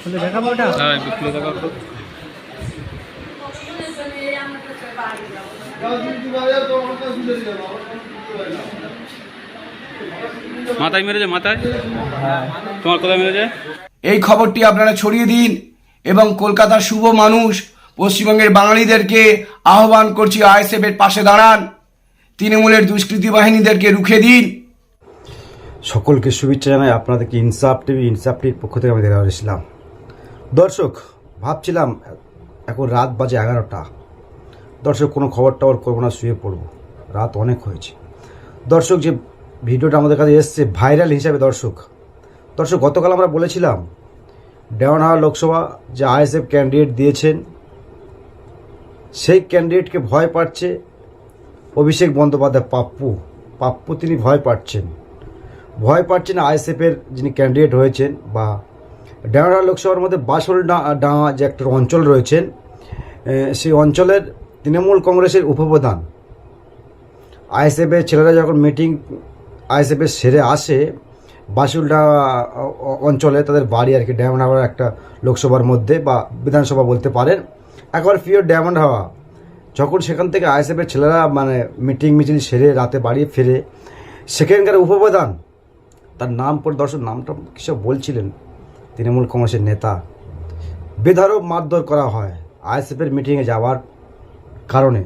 খুলে দেখাবো ওটা? হ্যাঁ একটু খুলে দেখাও তো। মাথায় মেরেছে মাথায়? তোমার কোথায় মেরেছে? এই খবরটি আপনারা ছড়িয়ে দিন এবং কলকাতার শুভ মানুষ পশ্চিমবঙ্গের বাঙালিদেরকে আহ্বান করছি আইএসএফ এর পাশে দাঁড়ান। তৃণমূলের দুষ্কৃতী বাহিনীদেরকে রুখে দিন। সকলকে শুভেচ্ছা জানাই আপনাদেরকে ইনসাফ টিভি, ইনসাফ টিভির পক্ষ থেকে আমি দেখা এসেছিলাম দর্শক, ভাবছিলাম এখন রাত বাজে এগারোটা। দর্শক, কোনো খবর টবর করব না, শুয়ে পড়ব। রাত অনেক হয়েছে। দর্শক, যে ভিডিওটা আমাদের কাছে এসছে ভাইরাল হিসাবে দর্শক। দর্শক, গতকাল আমরা বলেছিলাম দেওয়ানহাওয়া লোকসভা যে আইএসএফ ক্যান্ডিডেট দিয়েছেন, সেই ক্যান্ডিডেটকে ভয় পাচ্ছে অভিষেক বন্দ্যোপাধ্যায় পাপ্পু। পাপ্পু তিনি ভয় পাচ্ছেন। ভয় পাচ্ছেন আইএসএফের যিনি ক্যান্ডিডেট হয়েছেন বা ডাঁড়া লোকসভার মধ্যে বাসল ডাঁড়া যে একটা অঞ্চল রয়েছেন সেই অঞ্চলের তৃণমূল কংগ্রেসের উপপ্রধান। আইএসএফের ছেলেরা যখন মিটিং, আইএসএফের সেরে আসে বাসুলডা অঞ্চলে তাদের বাড়ি আর কি ডায়মন্ড হাওয়ার একটা লোকসভার মধ্যে বা বিধানসভা বলতে পারেন, একবার পিওর ডায়মন্ড হাওয়া। যখন সেখান থেকে আইএসএফের ছেলেরা মানে মিটিং মিছিল সেরে রাতে বাড়ি ফিরে, সেখানকার উপপ্রধান তার নাম পর দর্শক নামটা কিসব বলছিলেন? তৃণমূল কংগ্রেসের নেতা। বেধারও মারধর করা হয় আইএসএফের মিটিংয়ে যাওয়ার কারণে।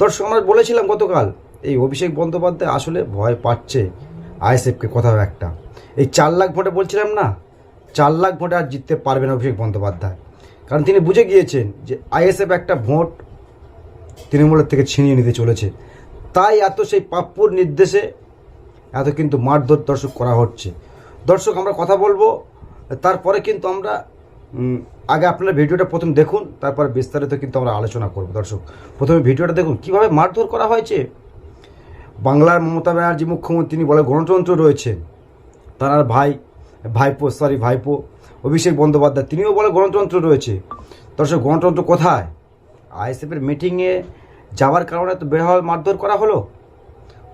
দর্শক, আমরা বলেছিলাম গতকাল, এই অভিষেক বন্দ্যোপাধ্যায় আসলে ভয় পাচ্ছে আইএসএফকে কোথাও একটা। এই চার লাখ ভোটে বলছিলাম না, চার লাখ ভোটে আর জিততে পারবেন অভিষেক বন্দ্যোপাধ্যায়। কারণ তিনি বুঝে গিয়েছেন যে আইএসএফ একটা ভোট তৃণমূলের থেকে ছিনিয়ে নিতে চলেছে। তাই এত সেই পাপ্পুর নির্দেশে এত কিন্তু মারধর দর্শক করা হচ্ছে। দর্শক, আমরা কথা বলব। তারপরে কিন্তু আমরা আগে আপনারা ভিডিওটা প্রথম দেখুন, তারপর বিস্তারিত কিন্তু আমরা আলোচনা করব। দর্শক, প্রথমে ভিডিওটা দেখুন, কীভাবে মারধর করা হয়েছে? বাংলার মমতা ব্যানার্জি মুখ্যমন্ত্রী, তিনি বলে গণতন্ত্র রয়েছে। তার ভাই, ভাইপো সরি ভাইপো, অভিষেক বন্দ্যোপাধ্যায়, তিনিও বলে গণতন্ত্র রয়েছে। দর্শক, গণতন্ত্র কোথায়? আইএসএফের মিটিংয়ে যাওয়ার কারণে তো হওয়ার মারধর করা হলো।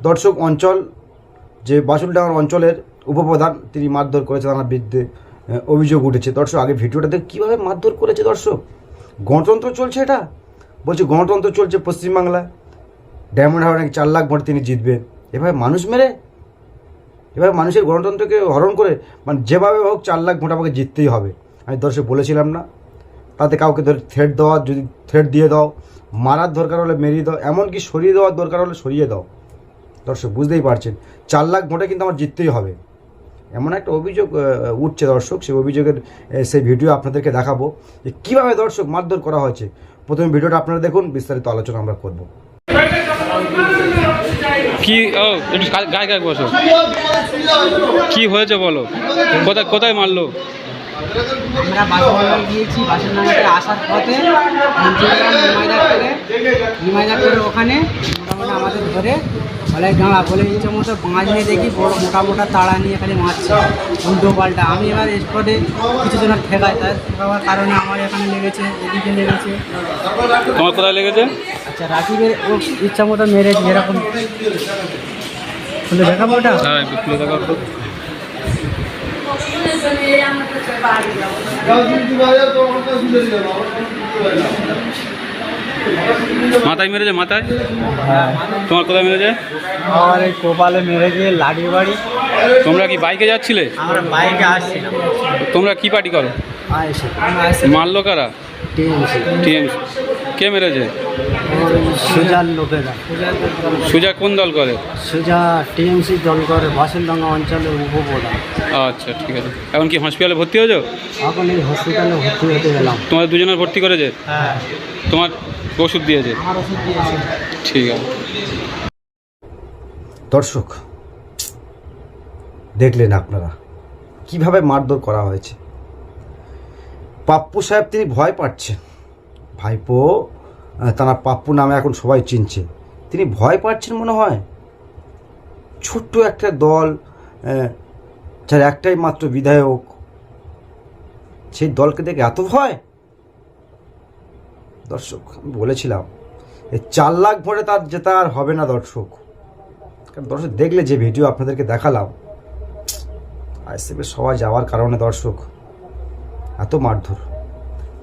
দর্শক, অঞ্চল যে বাসুলডাঙ্গার অঞ্চলের উপপ্রধান তিনি মারধর করেছে তার বিরুদ্ধে অভিযোগ উঠেছে। দর্শক, আগে ভিডিওটা দেখে কীভাবে মারধর করেছে দর্শক? গণতন্ত্র চলছে এটা? বলছে গণতন্ত্র চলছে পশ্চিমবাংলায়। ডায়মন্ড হাওয়ার নাকি চার লাখ ভোট তিনি জিতবেন এভাবে মানুষ মেরে? এভাবে মানুষের গণতন্ত্রকে হরণ করে? মানে যেভাবে হোক চার লাখ ভোট আমাকে জিততেই হবে। আমি দর্শক বলেছিলাম না। তাতে কাউকে ধরে থ্রেট দেওয়া, যদি থ্রেট দিয়ে দাও, মারার দরকার হলে মেরিয়ে দাও, এমনকি সরিয়ে দেওয়ার দরকার হলে সরিয়ে দাও। দর্শক বুঝতেই পারছেন। চার লাখ ভোটে কিন্তু আমার জিততেই হবে। এমন একটা অভিযোগ উঠছে দর্শক সেই অভিযোগের সেই ভিডিও আপনাদেরকে দেখাবো যে কীভাবে দর্শক মারধর করা হয়েছে। প্রথমে ভিডিওটা আপনারা দেখুন বিস্তারিত আলোচনা আমরা করব। কি ও একটু গায়ে গায়ে বসো। কি হয়েছে বলো? কোথায় কোথায় মারলো? আমরা গিয়েছি আসার পথে নিমাইদার করে নিমাইদার করে ওখানে মোটামুটি আমাদের ধরে বলে গাঁড়া বলে ইচ্ছে মতো বাঁশ নিয়ে দেখি বড় মোটা মোটা তাড়া নিয়ে খালি মারছে উল্টো পাল্টা। আমি এবার স্পটে কিছু জনের ঠেকাই তার ঠেকাবার কারণে আমার এখানে লেগেছে এদিকে লেগেছে। তোমার কোথায় লেগেছে? আচ্ছা রাকিবের ও ইচ্ছা মতো মেরেছে এরকম। খুলে দেখাবো ওটা? হ্যাঁ একটু খুলে দেখাও তো। মাথায় মেরেছে মাথায়? তোমার কোথায় মেরেছে? আমার এই কপালে মেরে গিয়ে লাঠি বাড়ি। তোমরা কি বাইকে যাচ্ছিলে? আমরা বাইকে আসছিলাম। তোমরা কি পার্টি করো? মারলো কারা? টিএমসি। কে মেরেছে? সুজার লোকেরা। সুজা কোন দল করে? সুজা টিএমসি দল করে বাসনডাঙ্গা অঞ্চলের উপপ্রধান। আচ্ছা ঠিক আছে। এখন কি হসপিটালে ভর্তি হয়েছো? এখন এই হসপিটালে ভর্তি হতে গেলাম। তোমাদের দুজনের ভর্তি করেছে? হ্যাঁ। তোমার ওষুধ দিয়েছে? ঠিক আছে। দর্শক দেখলেন আপনারা কীভাবে মারধর করা হয়েছে। পাপ্পু সাহেব তিনি ভয় পাচ্ছেন। ভাইপো তারা পাপ্পু নামে এখন সবাই চিনছে। তিনি ভয় পাচ্ছেন মনে হয়? ছোট্ট একটা দল যার একটাই মাত্র বিধায়ক সেই দলকে দেখে এত ভয়? দর্শক, আমি বলেছিলাম এই চার লাখ ভোটে তার জেতা আর হবে না দর্শক। কারণ দর্শক, দেখলে যে ভিডিও আপনাদেরকে দেখালাম আইএসএফের সবাই যাওয়ার কারণে দর্শক, এত মারধর।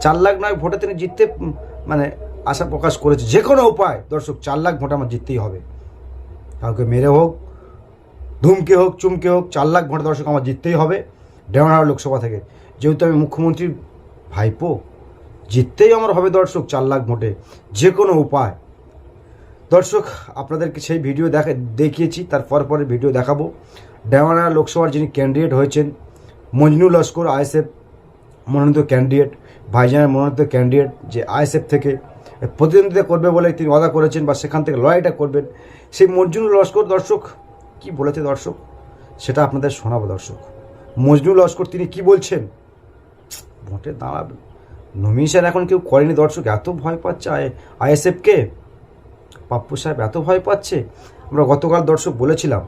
চার লাখ নয় ভোটে তিনি জিততে মানে আশা প্রকাশ করেছে। যে কোনো উপায়, দর্শক, চার লাখ ভোট আমার জিততেই হবে। কাউকে মেরে হোক, ধুমকে হোক, চুমকে হোক, চার লাখ ভোট দর্শক আমার জিততেই হবে। ডেমনহার লোকসভা থেকে। যেহেতু আমি মুখ্যমন্ত্রীর ভাইপো জিততেই আমার হবে দর্শক চার লাখ ভোটে যে কোনো উপায়। দর্শক, আপনাদেরকে সেই ভিডিও দেখা দেখিয়েছি তারপর পরে ভিডিও দেখাবো। ডেমনা লোকসভার যিনি ক্যান্ডিডেট হয়েছেন মজনু লস্কর, আইএসএফ মনোনীত ক্যান্ডিডেট ভাইজানের মনোনীত ক্যান্ডিডেট যে আইএসএফ থেকে প্রতিদ্বন্দ্বিতা করবে বলে তিনি ওয়াদা করেছেন বা সেখান থেকে লড়াইটা করবেন, সেই মজনু লস্কর দর্শক, কি বলেছে দর্শক? সেটা আপনাদের শোনাবো দর্শক। মজনু লস্কর তিনি কি বলছেন? ভোটে দাঁড়াবেন নমিনেশন এখন কেউ করেনি, দর্শক, এত ভয় পাচ্ছে আইএসএফকে? পাপ্পু সাহেব এত ভয় পাচ্ছে? আমরা গতকাল, দর্শক, বলেছিলাম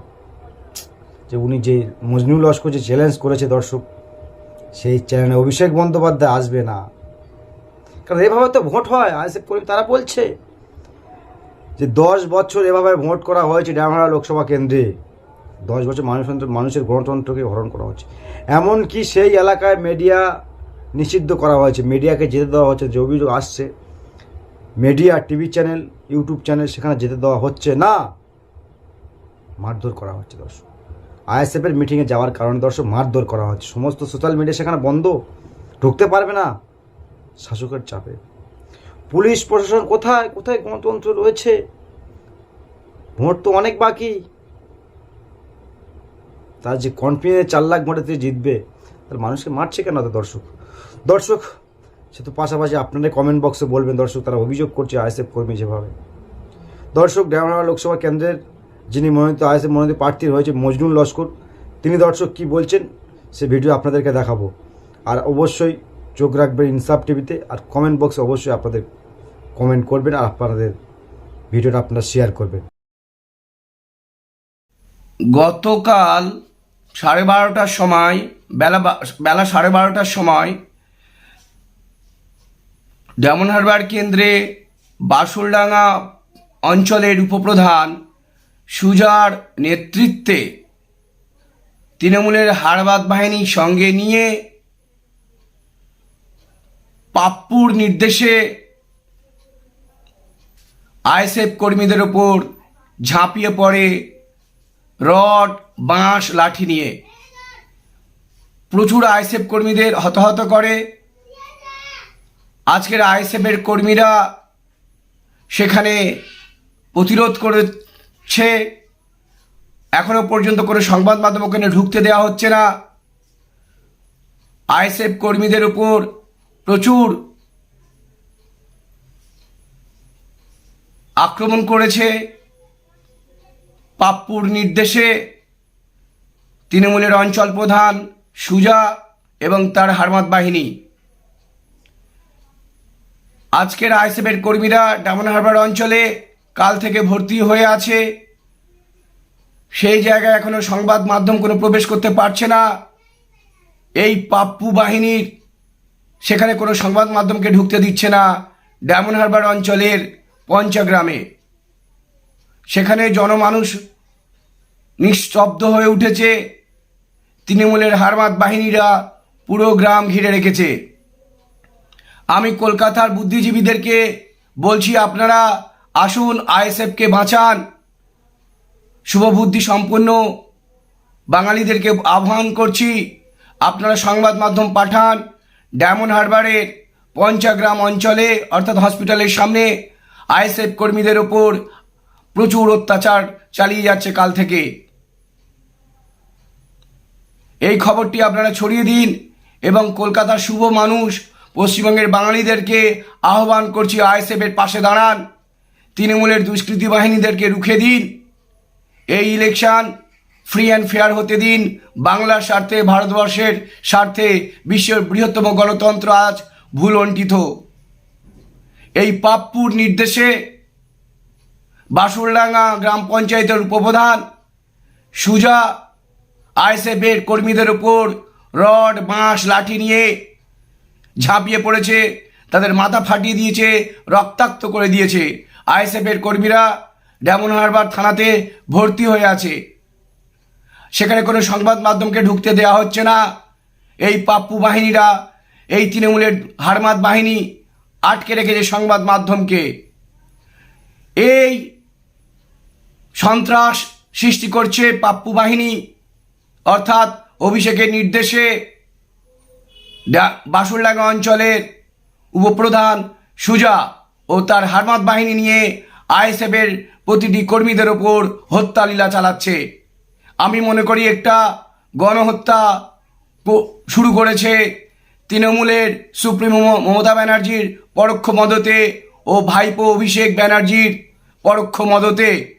যে উনি যে মজনুল লস্কর যে চ্যালেঞ্জ করেছে, দর্শক, সেই চ্যানেলে অভিষেক বন্দ্যোপাধ্যায় আসবে না। কারণ এভাবে তো ভোট হয়, আইএসএফ কর্মী, তারা বলছে যে দশ বছর এভাবে ভোট করা হয়েছে ডায়মন্ডা লোকসভা কেন্দ্রে। দশ বছর মানুষ মানুষের গণতন্ত্রকে হরণ করা হচ্ছে। এমনকি সেই এলাকায় মিডিয়া নিষিদ্ধ করা হয়েছে। মিডিয়াকে যেতে দেওয়া হচ্ছে, যে অভিযোগ আসছে। Media, TV channel, YouTube channel সেখানে যেতে দেওয়া হচ্ছে না। মারধর করা হচ্ছে দর্শক। আইএসএফের মিটিংয়ে যাওয়ার কারণে দর্শক মারধর করা হচ্ছে। সমস্ত সোশ্যাল মিডিয়া সেখানে বন্ধ। ঢুকতে পারবে না। শাসকের চাপে। পুলিশ প্রশাসন কোথায়? কোথায় গণতন্ত্র রয়েছে? ভোট তো অনেক বাকি। তার যে কনফিডেন্স চার লাখ ভোটে জিতবে, তাহলে মানুষকে মারছে কেন তো দর্শক? দর্শক, সে তো পাশাপাশি আপনারা কমেন্ট বক্সে বলবেন, দর্শক তারা অভিযোগ করছে আইএসএফ কর্মী যেভাবে। দর্শক ডায়মন্ড লোকসভা কেন্দ্রের যিনি মনোনীত, আইএসএফ মনোনীত প্রার্থী হয়েছে মজনুল লস্কর। তিনি দর্শক কি বলছেন, সে ভিডিও আপনাদেরকে দেখাবো। আর অবশ্যই চোখ রাখবেন ইনসাফ টিভিতে, আর কমেন্ট বক্সে অবশ্যই আপনাদের কমেন্ট করবেন, আর আপনাদের ভিডিওটা আপনারা শেয়ার করবেন। গতকাল সাড়ে বারোটার সময়, বেলা বেলা সাড়ে বারোটার সময় হারবার কেন্দ্রে বাসুলডাঙ্গা অঞ্চলের উপপ্রধান সুজার নেতৃত্বে তৃণমূলের হারবাদ বাহিনী সঙ্গে নিয়ে পাপ্পুর নির্দেশে আইএসএফ কর্মীদের ওপর ঝাঁপিয়ে পড়ে রড, বাঁশ, লাঠি নিয়ে। প্রচুর আইএসএফ কর্মীদের হতাহত করে আজকের আইএসএফের কর্মীরা সেখানে প্রতিরোধ করেছে। এখনও পর্যন্ত কোনো সংবাদ মাধ্যম ওখানে ঢুকতে দেওয়া হচ্ছে না। আইএসএফ কর্মীদের উপর প্রচুর আক্রমণ করেছে। পাপ্পুর নির্দেশে তৃণমূলের অঞ্চল প্রধান সুজা এবং তার হারমাত বাহিনী। আজকের আইসেফের কর্মীরা ডামন হারবার অঞ্চলে কাল থেকে ভর্তি হয়ে আছে। সেই জায়গায় এখনও সংবাদ মাধ্যম কোনো প্রবেশ করতে পারছে না। এই পাপ্পু বাহিনীর সেখানে কোনো সংবাদ মাধ্যমকে ঢুকতে দিচ্ছে না ডায়মন্ড হারবার অঞ্চলের পঞ্চগ্রামে। সেখানে জনমানুষ নিস্তব্ধ হয়ে উঠেছে। তৃণমূলের হারমাত বাহিনীরা পুরো গ্রাম ঘিরে রেখেছে। আমি কলকাতার বুদ্ধিজীবীদেরকে বলছি, আপনারা আসুন আইএসএফকে বাঁচান। শুভবুদ্ধি সম্পন্ন বাঙালিদেরকে আহ্বান করছি, আপনারা সংবাদ মাধ্যম পাঠান। ডায়মন্ড হারবারের পঞ্চাগ্রাম অঞ্চলে, অর্থাৎ হসপিটালের সামনে, আইএসএফ কর্মীদের ওপর প্রচুর অত্যাচার চালিয়ে যাচ্ছে কাল থেকে। এই খবরটি আপনারা ছড়িয়ে দিন এবং কলকাতার শুভ মানুষ পশ্চিমবঙ্গের বাঙালিদেরকে আহ্বান করছি আইএসএফের পাশে দাঁড়ান। তৃণমূলের দুষ্কৃতী বাহিনীদেরকে রুখে দিন। এই ইলেকশন ফ্রি অ্যান্ড ফেয়ার হতে দিন। বাংলার স্বার্থে, ভারতবর্ষের স্বার্থে বিশ্বের বৃহত্তম গণতন্ত্র আজ ভুল অন্টিত এই পাপ্পুর নির্দেশে বাসুরডাঙ্গা গ্রাম পঞ্চায়েতের উপপ্রধান সুজা আইএসএফের কর্মীদের ওপর রড, বাঁশ, লাঠি নিয়ে ঝাঁপিয়ে পড়েছে, তাদের মাথা ফাটিয়ে দিয়েছে, রক্তাক্ত করে দিয়েছে। আইএসএফের কর্মীরা ডেমন হারবার থানাতে ভর্তি হয়ে আছে। সেখানে কোনো সংবাদ মাধ্যমকে ঢুকতে দেওয়া হচ্ছে না। এই পাপ্পু বাহিনীরা, এই তৃণমূলের হারমাত বাহিনী আটকে রেখেছে সংবাদ মাধ্যমকে। এই সন্ত্রাস সৃষ্টি করছে পাপ্পু বাহিনী, অর্থাৎ অভিষেকের নির্দেশে বাসুরডাঙ্গা অঞ্চলের উপপ্রধান সুজা ও তার হারমাত বাহিনী নিয়ে আইএসএফের প্রতিটি কর্মীদের ওপর হত্যা লীলা চালাচ্ছে। আমি মনে করি একটা গণহত্যা শুরু করেছে তৃণমূলের সুপ্রিমো মমতা ব্যানার্জির পরোক্ষ মদতে ও ভাইপো অভিষেক ব্যানার্জির পরোক্ষ মদতে।